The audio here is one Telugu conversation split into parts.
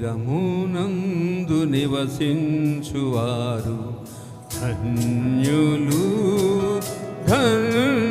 మందిరమునందు నివసించువారు. ధన్యులు ధన్యులు.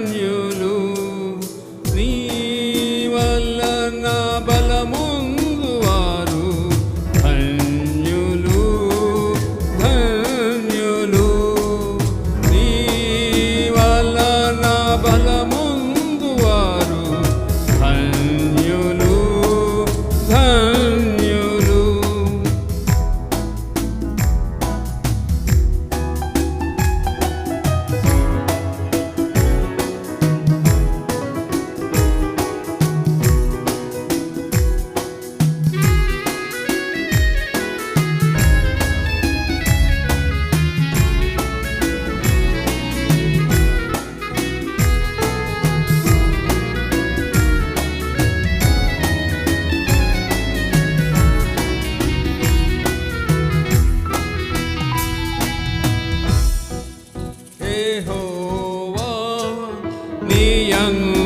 நீ அங்கு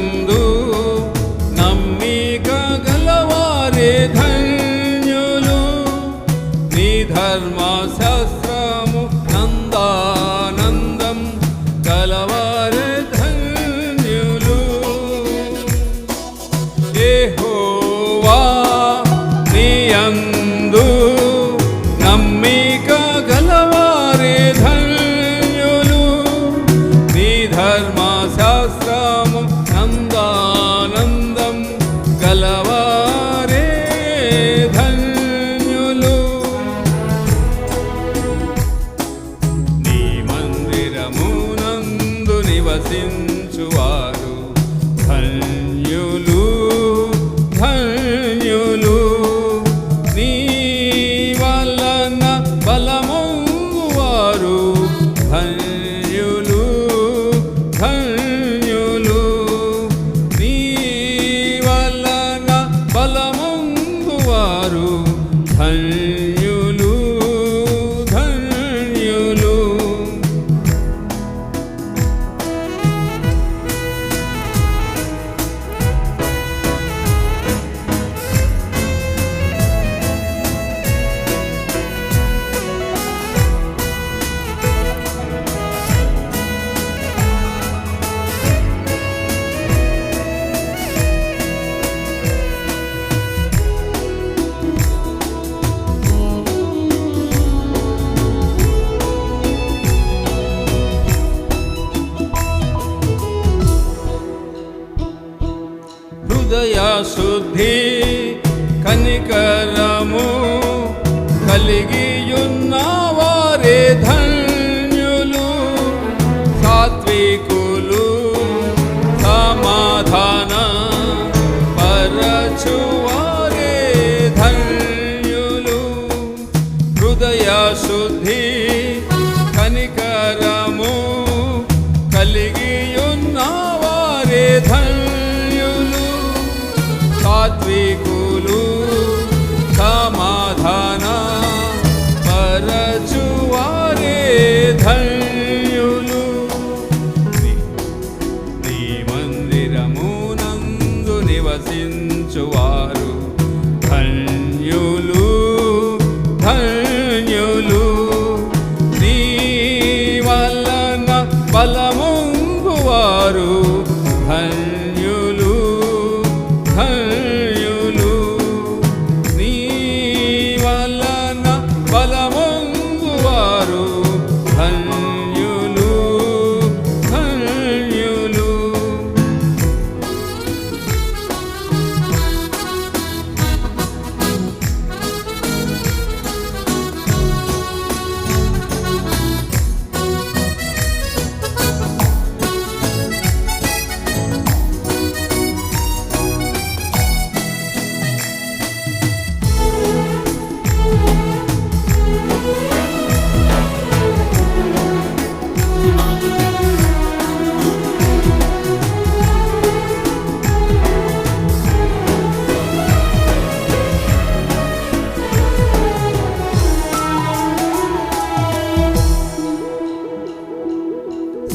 కనికరము కలిగియున్న వారే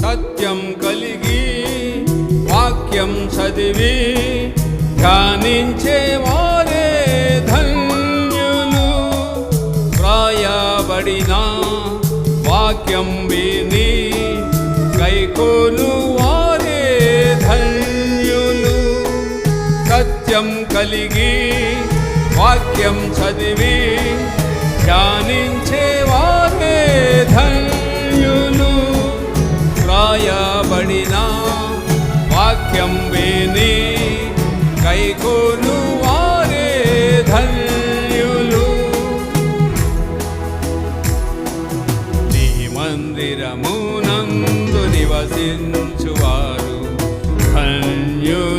సత్యం కలిగి వాక్యం చదివి ధ్యానించే వారే ధన్యులు. ప్రాయబడిన వాక్యం విని కైకోను వారే ధన్యులు. సత్యం కలిగి వాక్యం చదివి ధ్యానించే వారే ధన్యులు. రాయబడిన వాక్యం విని కైకోను వారే ధన్యులు. నీ మందిరమునందు నివసించువారు ధన్యులు.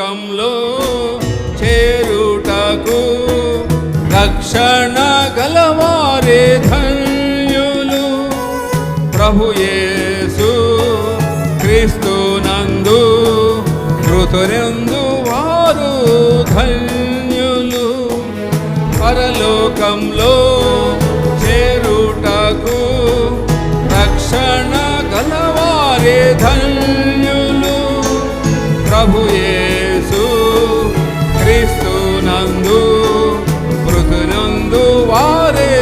లోకంలో చేరుటకు రక్షణ గలవారే ధన్యులు. ప్రభుయేసు క్రీస్తు నందు మృతునందు వారు ధన్యులు. పరలోకంలో చేరుటకు రక్షణ గలవారే ధన్యులు. ప్రభుయే నందు మృతునందు వారే